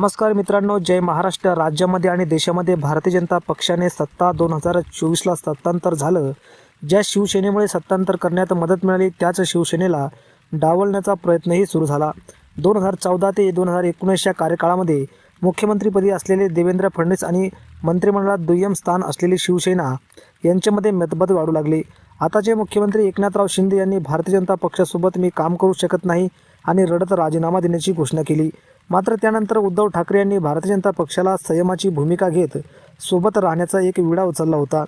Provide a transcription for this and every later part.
नमस्कार मित्रांनो जय महाराष्ट्र राज्यामध्ये आणि देशामध्ये भारतीय जनता पक्षाने सत्ता दोन हजार चोवीसला सत्तांतर झालं. ज्या शिवसेनेमुळे सत्तांतर करण्यात मदत मिळाली त्याच शिवसेनेला डावलण्याचा प्रयत्नही सुरू झाला. दोन हजार चौदा ते दोन हजार एकोणीसच्या कार्यकाळामध्ये मुख्यमंत्रीपदी असलेले देवेंद्र फडणवीस आणि मंत्रिमंडळात दुय्यम स्थान असलेली शिवसेना यांच्यामध्ये मतभेद वाढू लागले. आताचे मुख्यमंत्री एकनाथराव शिंदे यांनी भारतीय जनता पक्षासोबत मी काम करू शकत नाही आणि रडत राजीनामा देण्याची घोषणा केली. मात्र त्यानंतर उद्धव ठाकरे यांनी भारतीय जनता पक्षाला संयमाची भूमिका घेत सोबत राहण्याचा एक विडा उचलला होता.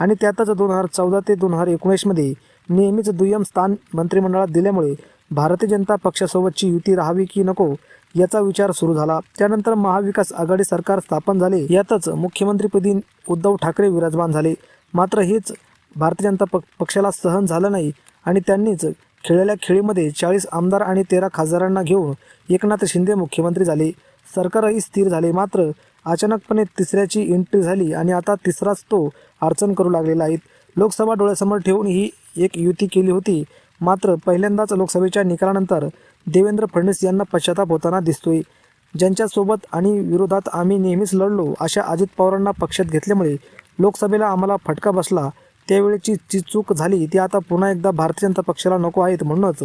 आणि त्यातच दोन हजार चौदा ते दोन हजार एकोणीसमध्ये नेहमीच दुय्यम स्थान मंत्रिमंडळात दिल्यामुळे भारतीय जनता पक्षासोबतची युती राहावी की नको याचा विचार सुरू झाला. त्यानंतर महाविकास आघाडी सरकार स्थापन झाले. यातच मुख्यमंत्रीपदी उद्धव ठाकरे विराजमान झाले. मात्र हेच भारतीय जनता पक्षाला सहन झालं नाही आणि त्यांनीच खेळलेल्या खेळीमध्ये चाळीस आमदार आणि तेरा खासदारांना घेऊन एकनाथ शिंदे मुख्यमंत्री झाले. सरकारही स्थिर झाले. मात्र अचानकपणे तिसऱ्याची एंट्री झाली आणि आता तिसराच तो अडचण करू लागलेला आहे. लोकसभा डोळ्यासमोर ठेवून ही एक युती केली होती. मात्र पहिल्यांदाच लोकसभेच्या निकालानंतर देवेंद्र फडणवीस यांना पश्चाताप होताना दिसतोय. ज्यांच्यासोबत आणि विरोधात आम्ही नेहमीच लढलो अशा अजित पवारांना पक्षात घेतल्यामुळे लोकसभेला आम्हाला फटका बसला. त्यावेळेची जी चूक झाली ती आता पुन्हा एकदा भारतीय जनता पक्षाला नको आहेत म्हणूनच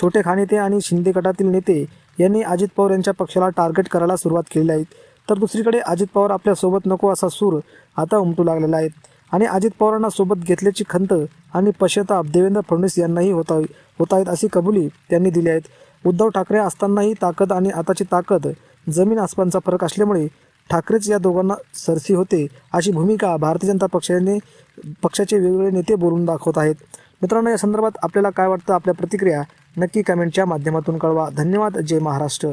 छोटे खानेते आणि शिंदे गटातील नेते यांनी अजित पवार यांच्या पक्षाला टार्गेट करायला सुरुवात केलेली आहे. तर दुसरीकडे अजित पवार आपल्यासोबत नको असा सूर आता उमटू लागलेला आहे. आणि अजित पवारांना सोबत घेतल्याची खंत आणि पश्चाताप देवेंद्र फडणवीस यांनाही होता होत आहेत अशी कबुली त्यांनी दिली आहेत. उद्धव ठाकरे असतानाही ताकद आणि आताची ताकद जमीन आसमानचा फरक असल्यामुळे ठाकरेच या दोघांना सरसी होते अशी भूमिका भारतीय जनता पक्षाने पक्षाचे वेगवेगळे नेते बोलून दाखवत आहेत. मित्रांनो या संदर्भात आपल्याला काय वाटतं? आपल्या प्रतिक्रिया नक्की कमेंटच्या माध्यमातून कळवा. धन्यवाद. जय महाराष्ट्र.